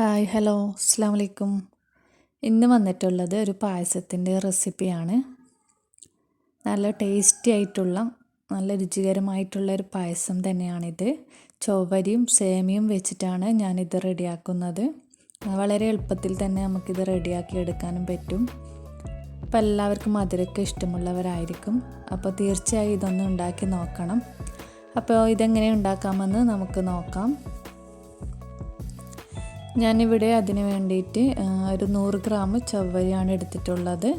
Hi hello അസ്സാം വലൈക്കും ഇന്ന് വന്നിട്ടുള്ളത് ഒരു പായസത്തിന്റെ റെസിപ്പിയാണ്. നല്ല ടേസ്റ്റി ആയിട്ടുള്ള നല്ല രുചികരമായിട്ടുള്ള ഒരു പായസം തന്നെയാണിത്. ചൊവ്വരിയും സേമിയും വെച്ചിട്ടാണ് ഞാനിത് റെഡിയാക്കുന്നത്. വളരെ എളുപ്പത്തിൽ തന്നെ നമുക്കിത് റെഡിയാക്കി എടുക്കാനും പറ്റും. അപ്പോൾ എല്ലാവർക്കും മധുരമൊക്കെ ഇഷ്ടമുള്ളവരായിരിക്കും. അപ്പോൾ തീർച്ചയായും ഇതൊന്ന് ഉണ്ടാക്കി നോക്കണം. അപ്പോൾ ഇതെങ്ങനെ ഉണ്ടാക്കാമെന്ന് നമുക്ക് നോക്കാം. ഞാനിവിടെ അതിന് വേണ്ടിയിട്ട് ഒരു നൂറ് ഗ്രാം ചവ്വരിയാണ് എടുത്തിട്ടുള്ളത്.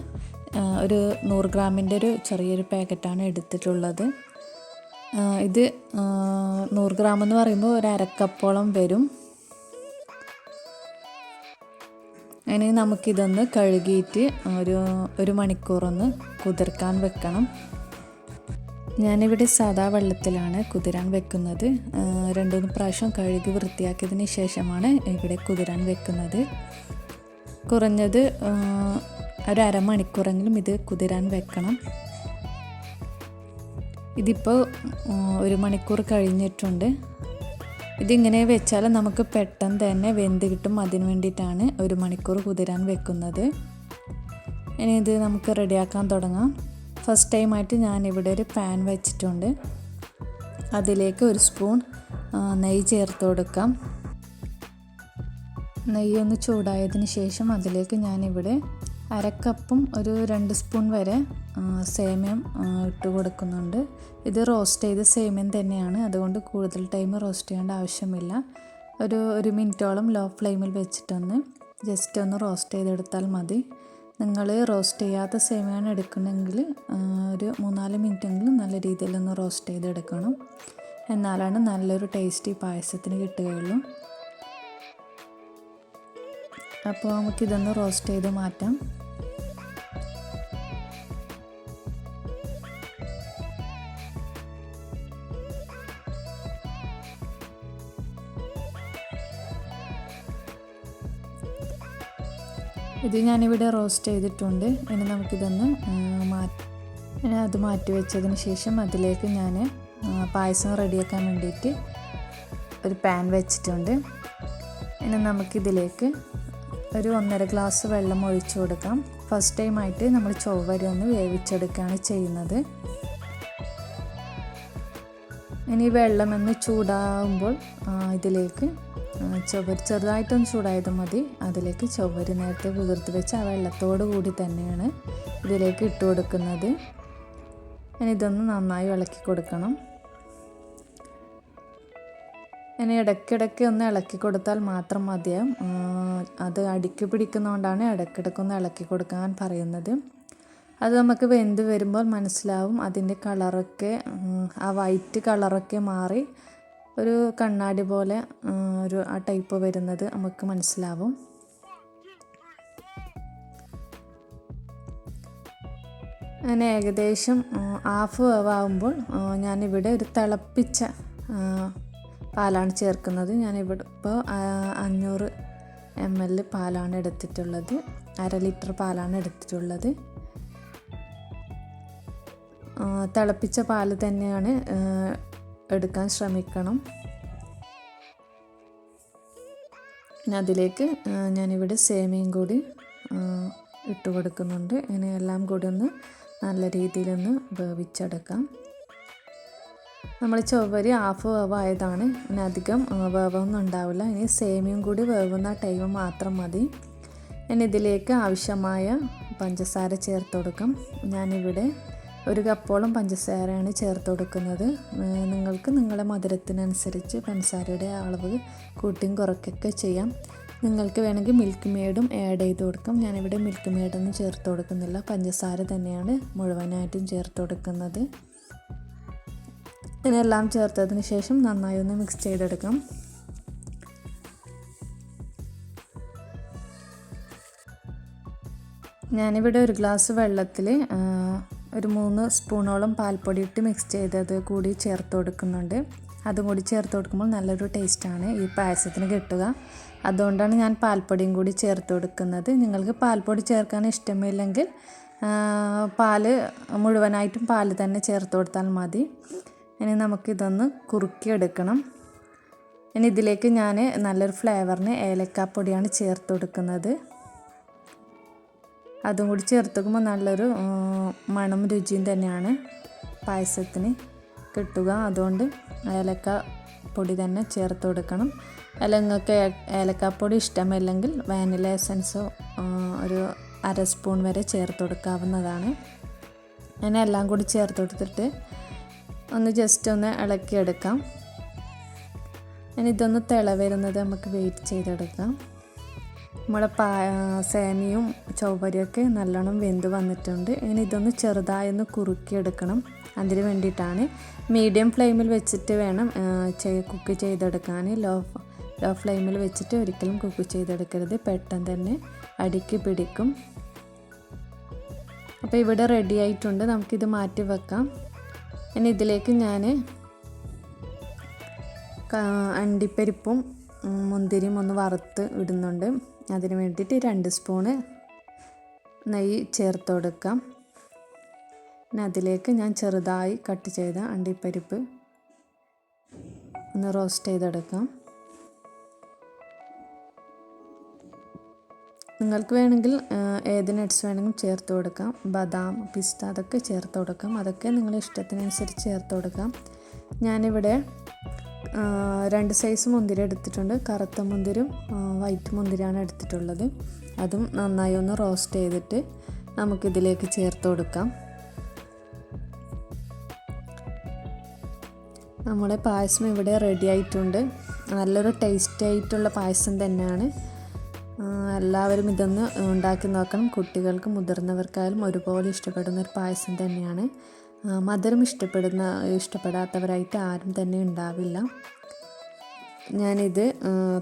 ഒരു നൂറ് ഗ്രാമിന്റെ ഒരു ചെറിയൊരു പാക്കറ്റാണ് എടുത്തിട്ടുള്ളത്. ഇത് നൂറ് ഗ്രാം എന്ന് പറയുമ്പോൾ ഒരു അരക്കപ്പോളം വരും. ഇനി നമുക്കിതൊന്ന് കഴുകിയിട്ട് ഒരു ഒരു മണിക്കൂറൊന്ന് കുതിർക്കാൻ വെക്കണം. ഞാനിവിടെ സാദാ വെള്ളത്തിലാണ് കുതിരാൻ വെക്കുന്നത്. രണ്ട് മൂന്ന് പ്രാവശ്യം കഴുകി വൃത്തിയാക്കിയതിന് ശേഷമാണ് ഇവിടെ കുതിരാൻ വെക്കുന്നത്. കുറഞ്ഞത് ഒരു അരമണിക്കൂറെങ്കിലും ഇത് കുതിരാൻ വെക്കണം. ഇതിപ്പോൾ ഒരു മണിക്കൂർ കഴിഞ്ഞിട്ടുണ്ട്. ഇതിങ്ങനെ വെച്ചാൽ നമുക്ക് പെട്ടെന്ന് തന്നെ വെന്ത് കിട്ടും. അതിന് വേണ്ടിയിട്ടാണ് ഒരു മണിക്കൂർ കുതിരാൻ വെക്കുന്നത്. ഇനി ഇത് നമുക്ക് റെഡിയാക്കാൻ തുടങ്ങാം. ഫസ്റ്റ് ടൈമായിട്ട് ഞാൻ ഇവിടെ ഒരു പാൻ വെച്ചിട്ടുണ്ട്. അതിലേക്ക് ഒരു സ്പൂൺ നെയ്യ് ചേർത്ത് കൊടുക്കാം. നെയ്യ് ഒന്ന് ചൂടായതിന് ശേഷം അതിലേക്ക് ഞാനിവിടെ അരക്കപ്പും ഒരു രണ്ട് സ്പൂൺ വരെ സേമ്യം ഇട്ട് കൊടുക്കുന്നുണ്ട്. ഇത് റോസ്റ്റ് ചെയ്ത സേമ്യം തന്നെയാണ്. അതുകൊണ്ട് കൂടുതൽ ടൈം റോസ്റ്റ് ചെയ്യേണ്ട ആവശ്യമില്ല. ഒരു ഒരു മിനിറ്റോളം ലോ ഫ്ലെയിമിൽ വെച്ചിട്ടൊന്ന് ജസ്റ്റ് ഒന്ന് റോസ്റ്റ് ചെയ്തെടുത്താൽ മതി. നിങ്ങൾ റോസ്റ്റ് ചെയ്യാത്ത സേമിയാണ് എടുക്കണമെങ്കിൽ ഒരു മൂന്നാൽ മിനിറ്റെങ്കിലും നല്ല രീതിയിലൊന്ന് റോസ്റ്റ് ചെയ്തെടുക്കണം. എന്നാലാണ് നല്ലൊരു ടേസ്റ്റി പായസത്തിന് കിട്ടുകയുള്ളൂ. അപ്പോൾ നമുക്കിതൊന്ന് റോസ്റ്റ് ചെയ്ത് മാറ്റാം. ഇത് ഞാനിവിടെ റോസ്റ്റ് ചെയ്തിട്ടുണ്ട്. ഇനി നമുക്കിതൊന്ന് മാറ്റി അത് മാറ്റി വെച്ചതിന് ശേഷം അതിലേക്ക് ഞാൻ പായസം റെഡിയാക്കാൻ വേണ്ടിയിട്ട് ഒരു പാൻ വെച്ചിട്ടുണ്ട്. ഇനി നമുക്കിതിലേക്ക് ഒരു ഒന്നര ഗ്ലാസ് വെള്ളം ഒഴിച്ചു കൊടുക്കാം. ഫസ്റ്റ് ടൈമായിട്ട് നമ്മൾ ചൊവ്വരി ഒന്ന് വേവിച്ചെടുക്കുകയാണ് ചെയ്യുന്നത്. ഇനി വെള്ളം ഒന്ന് ചൂടാകുമ്പോൾ ഇതിലേക്ക് ചുവര് ചെറുതായിട്ടൊന്ന് ചൂടായത് മതി. അതിലേക്ക് ചുവര് നേരത്തെ കുതിർത്ത് വെച്ച് ആ വെള്ളത്തോട് കൂടി തന്നെയാണ് ഇതിലേക്ക് ഇട്ട് കൊടുക്കുന്നത്. ഇനി ഇതൊന്ന് നന്നായി ഇളക്കി കൊടുക്കണം. ഇനി ഇടയ്ക്കിടയ്ക്ക് ഒന്ന് ഇളക്കി കൊടുത്താൽ മാത്രം മതിയാവും. അത് അടുക്കി പിടിക്കുന്നതുകൊണ്ടാണ് ഇടയ്ക്കിടയ്ക്കൊന്ന് ഇളക്കി കൊടുക്കാൻ പറയുന്നത്. അത് നമുക്ക് വെന്ത് വരുമ്പോൾ മനസ്സിലാവും അതിന്റെ കളറൊക്കെ ആ വൈറ്റ് കളറൊക്കെ മാറി ഒരു കണ്ണാടി പോലെ ഒരു ആ ടൈപ്പ് വരുന്നത് നമുക്ക് മനസ്സിലാവും. അങ്ങനെ ഏകദേശം ഹാഫ് വേവാകുമ്പോൾ ഞാനിവിടെ ഒരു തിളപ്പിച്ച പാലാണ് ചേർക്കുന്നത്. ഞാനിവിടെ ഇപ്പോൾ അഞ്ഞൂറ് എം എൽ പാലാണ് എടുത്തിട്ടുള്ളത്. അര ലിറ്റർ പാലാണ് എടുത്തിട്ടുള്ളത്. തിളപ്പിച്ച പാൽ തന്നെയാണ് എടുക്കാൻ ശ്രമിക്കണം. പിന്നെ അതിലേക്ക് ഞാനിവിടെ സേമിയും കൂടി ഇട്ട് കൊടുക്കുന്നുണ്ട്. ഇനി എല്ലാം കൂടി ഒന്ന് നല്ല രീതിയിലൊന്ന് വേവിച്ചെടുക്കാം. നമ്മൾ ചൊവ്വരി ഹാഫ് വേവായതാണ് ഇനി അധികം വേവൊന്നും ഉണ്ടാവില്ല. ഇനി സേമിയും കൂടി വേവുന്ന ടൈം മാത്രം മതി. ഇനി ഇതിലേക്ക് ആവശ്യമായ പഞ്ചസാര ചേർത്ത് കൊടുക്കും. ഞാനിവിടെ ഒരു കപ്പോളം പഞ്ചസാരയാണ് ചേർത്ത് കൊടുക്കുന്നത്. നിങ്ങൾക്ക് നിങ്ങളുടെ മധുരത്തിനനുസരിച്ച് പഞ്ചസാരയുടെ അളവ് കൂട്ടിയും കുറയ്ക്കൊക്കെ ചെയ്യാം. നിങ്ങൾക്ക് വേണമെങ്കിൽ മിൽക്ക് മെയ്ഡും ആഡ് ചെയ്ത് കൊടുക്കാം. ഞാനിവിടെ മിൽക്ക് മെയ്ഡൊന്നും ചേർത്ത് കൊടുക്കുന്നില്ല. പഞ്ചസാര തന്നെയാണ് മുഴുവനായിട്ടും ചേർത്ത് കൊടുക്കുന്നത്. ഇതിനെല്ലാം ചേർത്തതിന് ശേഷം നന്നായി ഒന്ന് മിക്സ് ചെയ്തെടുക്കാം. ഞാനിവിടെ ഒരു ഗ്ലാസ് വെള്ളത്തിൽ ഒരു മൂന്ന് സ്പൂണോളം പാൽപ്പൊടി ഇട്ട് മിക്സ് ചെയ്തത് കൂടി ചേർത്ത് കൊടുക്കുന്നുണ്ട്. അതും കൂടി ചേർത്ത് കൊടുക്കുമ്പോൾ നല്ലൊരു ടേസ്റ്റാണ് ഈ പായസത്തിന് കിട്ടുക. അതുകൊണ്ടാണ് ഞാൻ പാൽപ്പൊടിയും കൂടി ചേർത്ത് കൊടുക്കുന്നത്. നിങ്ങൾക്ക് പാൽപ്പൊടി ചേർക്കാൻ ഇഷ്ടമില്ലെങ്കിൽ പാൽ മുഴുവനായിട്ടും പാൽ തന്നെ ചേർത്ത് കൊടുത്താൽ മതി. ഇനി നമുക്കിതൊന്ന് കുറുക്കിയെടുക്കണം. ഇനി ഇതിലേക്ക് ഞാൻ നല്ലൊരു ഫ്ലേവറിന് ഏലക്കാപ്പൊടിയാണ് ചേർത്ത് കൊടുക്കുന്നത്. അതും കൂടി ചേർത്തുമ്പോൾ നല്ലൊരു മണം രുചിയും തന്നെയാണ് പായസത്തിന് കിട്ടുക. അതുകൊണ്ട് ഏലക്ക പൊടി തന്നെ ചേർത്ത് കൊടുക്കണം. അല്ല നിങ്ങൾക്ക് ഏലക്കാപ്പൊടി ഇഷ്ടമല്ലെങ്കിൽ വാനില എസൻസോ ഒരു അര സ്പൂൺ വരെ ചേർത്ത് കൊടുക്കാവുന്നതാണ്. ഞാൻ എല്ലാം കൂടി ചേർത്ത് കൊടുത്തിട്ട് ഒന്ന് ജസ്റ്റ് ഒന്ന് ഇളക്കിയെടുക്കാം. ഇനി ഇതൊന്ന് തിള വരുന്നത് നമുക്ക് വെയിറ്റ് ചെയ്തെടുക്കാം. നമ്മുടെ പാ സേമിയും ചൗവരിയൊക്കെ നല്ലോണം വെന്ത് വന്നിട്ടുണ്ട്. ഇനി ഇതൊന്ന് ചെറുതായി ഒന്ന് കുറുക്കിയെടുക്കണം. അതിന് വേണ്ടിയിട്ടാണ് മീഡിയം ഫ്ലെയിമിൽ വെച്ചിട്ട് വേണം കുക്ക് ചെയ്തെടുക്കാൻ. ലോ ലോ ഫ്ലെയിമിൽ വെച്ചിട്ട് ഒരിക്കലും കുക്ക് ചെയ്തെടുക്കരുത്. പെട്ടെന്ന് തന്നെ അടുക്കി പിടിക്കും. അപ്പോൾ ഇവിടെ റെഡി ആയിട്ടുണ്ട്. നമുക്കിത് മാറ്റി വെക്കാം. ഇനി ഇതിലേക്ക് ഞാൻ അണ്ടിപ്പരിപ്പും മുന്തിരിയും ഒന്ന് വറുത്ത് ഇടുന്നുണ്ട്. അതിന് വേണ്ടിയിട്ട് രണ്ട് സ്പൂണ് നെയ്യ് ചേർത്ത് കൊടുക്കാം. പിന്നെ അതിലേക്ക് ഞാൻ ചെറുതായി കട്ട് ചെയ്ത അണ്ടിപ്പരിപ്പ് ഒന്ന് റോസ്റ്റ് ചെയ്തെടുക്കാം. നിങ്ങൾക്ക് വേണമെങ്കിൽ ഏത് നട്ട്സ് വേണമെങ്കിലും ചേർത്ത് കൊടുക്കാം. ബദാം പിസ്ത അതൊക്കെ ചേർത്ത് കൊടുക്കാം. അതൊക്കെ നിങ്ങളുടെ ഇഷ്ടത്തിനനുസരിച്ച് ചേർത്ത് കൊടുക്കാം. ഞാനിവിടെ രണ്ട് സൈസ് മുന്തിരി എടുത്തിട്ടുണ്ട്. കറുത്ത മുന്തിരും വൈറ്റ് മുന്തിരിയാണ് എടുത്തിട്ടുള്ളത്. അതും നന്നായി ഒന്ന് റോസ്റ്റ് ചെയ്തിട്ട് നമുക്കിതിലേക്ക് ചേർത്ത് കൊടുക്കാം. നമ്മുടെ പായസം ഇവിടെ റെഡി ആയിട്ടുണ്ട്. നല്ലൊരു ടേസ്റ്റ് ആയിട്ടുള്ള പായസം തന്നെയാണ്. എല്ലാവരും ഇതൊന്ന് ഉണ്ടാക്കി നോക്കണം. കുട്ടികൾക്കും മുതിർന്നവർക്കായാലും ഒരുപോലെ ഇഷ്ടപ്പെടുന്ന ഒരു പായസം തന്നെയാണ്. മധുരം ഇഷ്ടപ്പെടുന്ന ഇഷ്ടപ്പെടാത്തവരായിട്ട് ആരും തന്നെ ഉണ്ടാവില്ല. ഞാനിത്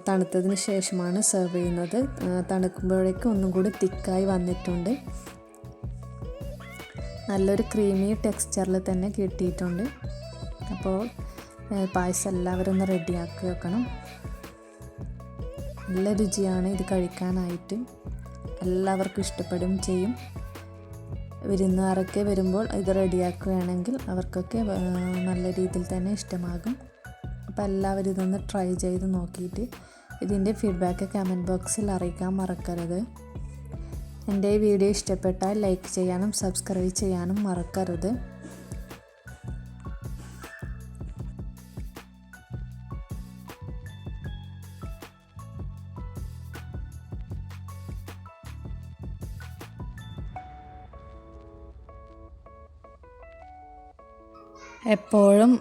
തണുത്തതിന് ശേഷമാണ് സെർവ് ചെയ്യുന്നത്. തണുക്കുമ്പോഴേക്കും ഒന്നും കൂടി തിക്കായി വന്നിട്ടുണ്ട്. നല്ലൊരു ക്രീമി ടെക്സ്ചറിൽ തന്നെ കിട്ടിയിട്ടുണ്ട്. അപ്പോൾ പായസം എല്ലാവരും ഒന്ന് റെഡിയാക്കി വെക്കണം. നല്ല രുചിയാണ് ഇത് കഴിക്കാനായിട്ട്. എല്ലാവർക്കും ഇഷ്ടപ്പെടും ചെയ്യും. വിരുന്നുകാരൊക്കെ വരുമ്പോൾ ഇത് റെഡിയാക്കുകയാണെങ്കിൽ അവർക്കൊക്കെ നല്ല രീതിയിൽ തന്നെ ഇഷ്ടമാകും. അപ്പോൾ എല്ലാവരും ഇതൊന്ന് ട്രൈ ചെയ്ത് നോക്കിയിട്ട് ഇതിന്റെ ഫീഡ്ബാക്ക് കമന്റ് ബോക്സിൽ അറിയിക്കാൻ മറക്കരുത്. എന്റെ ഈ വീഡിയോ ഇഷ്ടപ്പെട്ടാൽ ലൈക്ക് ചെയ്യാനും സബ്സ്ക്രൈബ് ചെയ്യാനും മറക്കരുത്. എപ്പോഴും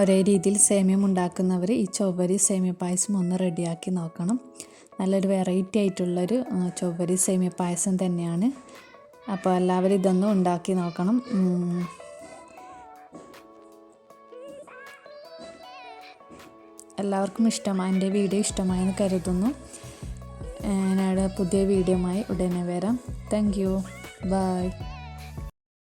ഒരേ രീതിയിൽ സേമിയം ഉണ്ടാക്കുന്നവർ ഈ ചൊവ്വരി സേമിയ പായസം ഒന്ന് റെഡിയാക്കി നോക്കണം. നല്ലൊരു വെറൈറ്റി ആയിട്ടുള്ളൊരു ചൊവ്വരി സേമിയ പായസം തന്നെയാണ്. അപ്പോൾ എല്ലാവരും ഇതൊന്നും ഉണ്ടാക്കി നോക്കണം. എല്ലാവർക്കും ഇഷ്ടമായി എന്റെ വീഡിയോ ഇഷ്ടമായെന്ന് കരുതുന്നു. ഞാൻ പുതിയ വീഡിയോമായി ഉടനെ വരാം. Thank you by